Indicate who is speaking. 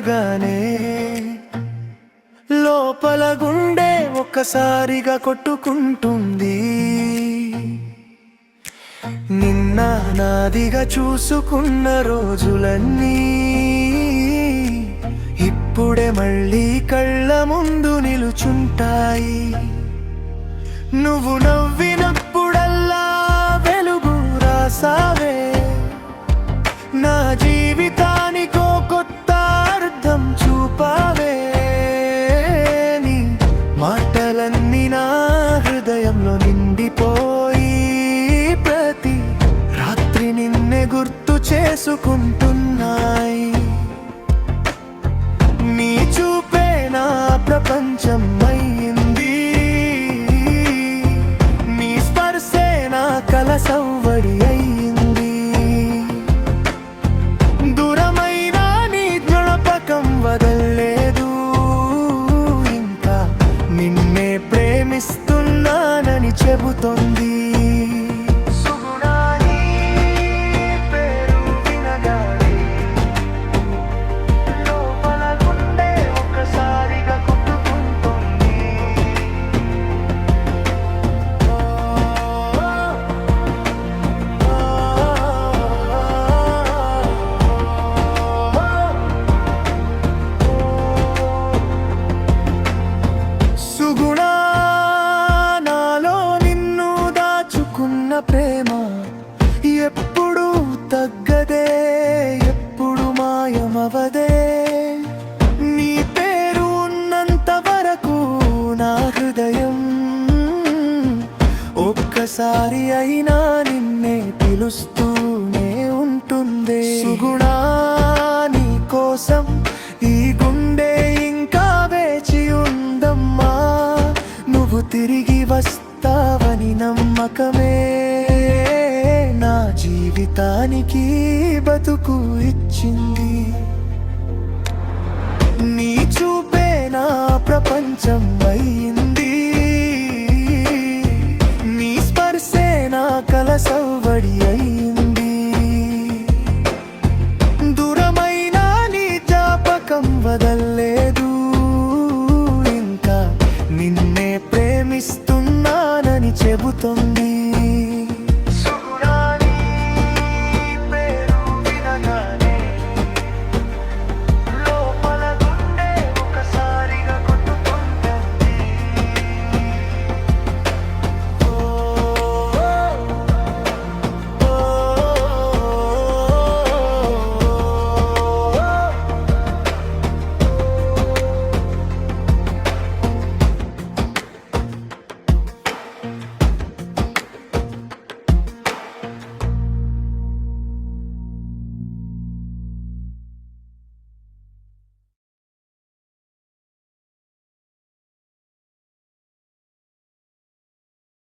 Speaker 1: వినగానే లోపల గుండె ఒక్కసారిగా కొట్టుకుంటుంది. నిన్న నాదిగా చూసుకున్న రోజులన్నీ ఇప్పుడే మళ్ళీ కళ్ళ ముందు నిలుచుంటాయి. నువ్వు నవ్వినప్పుడల్లా వెలుగు రాసావే. నా జీవి చేసుకుంటున్నాయి నీ చూపే నా ప్రపంచం అయింది నీ స్పర్శే నా కల సౌవడి అయింది దూరమైన నీ జ్ఞాపకం వదల్లేదు. ఇంకా నిన్నే ప్రేమిస్తున్నానని చెబుతోంది. తగ్గదే ఎప్పుడు మాయమవదే. నీ పేరు ఉన్నంత వరకు నా హృదయం ఒక్కసారి అయినా నిన్నే పిలుస్తూనే ఉంటుందే. సుగుణా నీ కోసం ఈ గుండె ఇంకా వేచి ఉందమ్మా. నువ్వు తిరిగి వస్తావని నమ్మకమే. జీవితానికి బతుకు ఇచ్చింది. నీ చూపే నా ప్రపంచం అయింది